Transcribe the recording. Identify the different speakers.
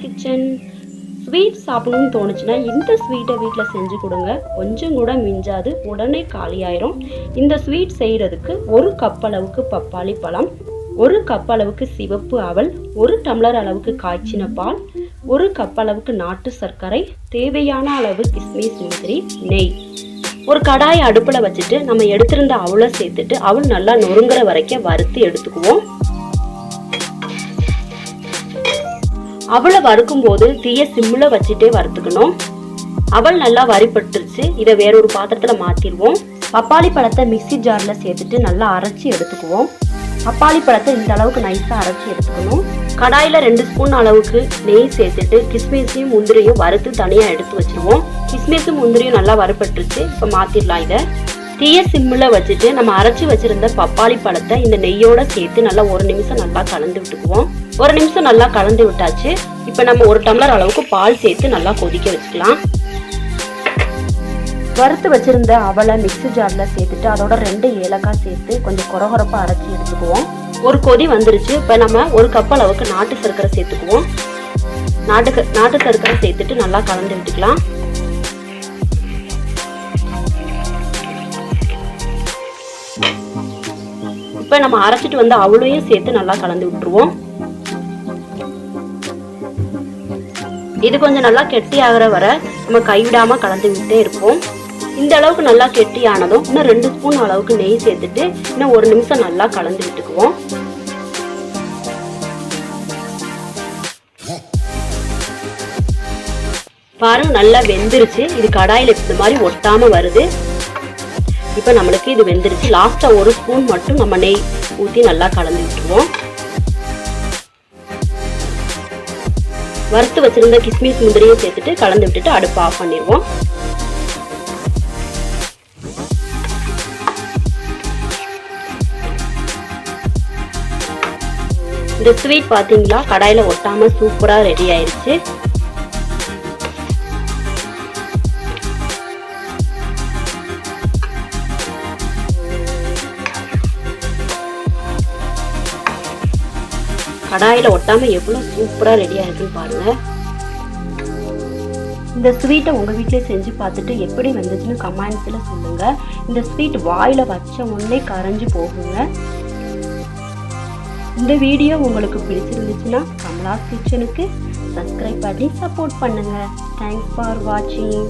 Speaker 1: Kitchen sweet சாப்பிடணும்னு தோணுச்சுன்னா இந்த ஸ்வீட்டை வீட்டில் செஞ்சு கொடுங்க. கொஞ்சம் கூட மிஞ்சாது. உடனே காலியாயிரும். இந்த ஸ்வீட் செய்கிறதுக்கு ஒரு கப் அளவுக்கு பப்பாளி பழம் ஒரு கப் அளவுக்கு சிவப்பு அவல் ஒரு டம்ளர் அளவுக்கு காய்ச்சின பால் ஒரு கப் அளவுக்கு நாட்டு சர்க்கரை தேவையான அளவு கிஸ்மிஸ் முந்திரி நெய். ஒரு கடாய் அடுப்பில் வச்சுட்டு நம்ம எடுத்திருந்த அவளை சேர்த்துட்டு அவள் நல்லா நொறுங்குற வரைக்கும் வறுத்து எடுத்துக்குவோம். அவளை வறுக்கும் போது தீய சிம்மில் வச்சுட்டே வறுத்துக்கணும். அவள் நல்லா வரிப்பட்டுருச்சு இதை வேற ஒரு பாத்திரத்தில் மாற்றிடுவோம் பப்பாளி பழத்தை மிக்ஸி ஜாரில் சேர்த்துட்டு நல்லா அரைச்சி எடுத்துக்குவோம். பப்பாளி பழத்தை இந்த அளவுக்கு நைஸாக அரைச்சி எடுத்துக்கணும். கடாயில் ரெண்டு ஸ்பூன் அளவுக்கு நெய் சேர்த்துட்டு கிஸ்மிஸையும் முந்திரியும் வறுத்து தனியாக எடுத்து வச்சுருவோம். கிஸ்மிஸும் முந்திரியும் நல்லா வறுப்பட்டுருச்சு இப்போ மாற்றிடலாம் இதை. தீய சிம்மில் வச்சுட்டு நம்ம அரைச்சி வச்சிருந்த பப்பாளி பழத்தை இந்த நெய்யோட சேர்த்து நல்லா ஒரு நிமிஷம் நல்லா கலந்து விட்டுக்குவோம். ஒரு நிமிஷம் நல்லா கலந்து விட்டாச்சு. இப்போ நம்ம ஒரு டம்ளர் அளவுக்கு பால் சேர்த்து நல்லா கொதிக்க வச்சுக்கலாம். வறுத்து வச்சிருந்த அவளை மிக்சி ஜாரில் சேர்த்துட்டு அதோட ரெண்டு ஏலக்காய் சேர்த்து கொஞ்சம் குறகுறப்பாக அரைச்சி எடுத்துக்குவோம். ஒரு கொதி வந்துருச்சு. இப்போ நம்ம ஒரு கப் அளவுக்கு நாட்டு சர்க்கரை சேர்த்துக்குவோம். நாட்டு நாட்டு சர்க்கரை சேர்த்துட்டு நல்லா கலந்து விட்டுக்கலாம். இப்போ நம்ம அரைச்சிட்டு வந்து அவ்வளோயும் சேர்த்து நல்லா கலந்து விட்டுருவோம். இது கொஞ்சம் நல்லா கெட்டி ஆகிற வரை நம்ம கைவிடாமல் கலந்து விட்டே இருப்போம். இந்த அளவுக்கு நல்லா கெட்டி ஆனதும் இன்னும் ரெண்டு ஸ்பூன் அளவுக்கு நெய் சேர்த்துட்டு இன்னும் ஒரு நிமிஷம் நல்லா கலந்து விட்டுக்குவோம். பாருங்க நல்லா வெந்துருச்சு. இது கடாயில் இந்த மாதிரி ஒட்டாமல் வருது. இப்போ நம்மளுக்கு இது வெந்துருச்சு. லாஸ்ட்டாக ஒரு ஸ்பூன் மட்டும் நம்ம நெய் ஊற்றி நல்லா கலந்து விட்டுருவோம். வறுத்து வச்சிருந்த கிஸ்மிஸ் முந்திரியும் சேர்த்துட்டு கலந்து விட்டுட்டு அடுப்பு ஆஃப் பண்ணிடுவோம். இந்த ஸ்வீட் பார்த்தீங்களா கடாயில் ஒட்டாமல் சூப்பராக ரெடி ஆயிடுச்சு கடாயில் ஒட்டாமல் எவ்வளோ சூப்பராக ரெடி ஆயிருக்குன்னு பாருங்கள் இந்த ஸ்வீட்டை உங்கள் வீட்டிலே செஞ்சு பார்த்துட்டு எப்படி வந்துச்சுன்னு கமெண்ட்ஸில் சொல்லுங்கள் இந்த ஸ்வீட் வாயில் வச்ச உடனே கரைஞ்சு போகுங்க. இந்த வீடியோ உங்களுக்கு பிடிச்சிருந்துச்சுன்னா கமலாஸ் கிச்சனுக்கு சப்ஸ்கிரைப் பண்ணி சப்போர்ட் பண்ணுங்கள் தேங்க்ஸ் ஃபார் வாட்சிங்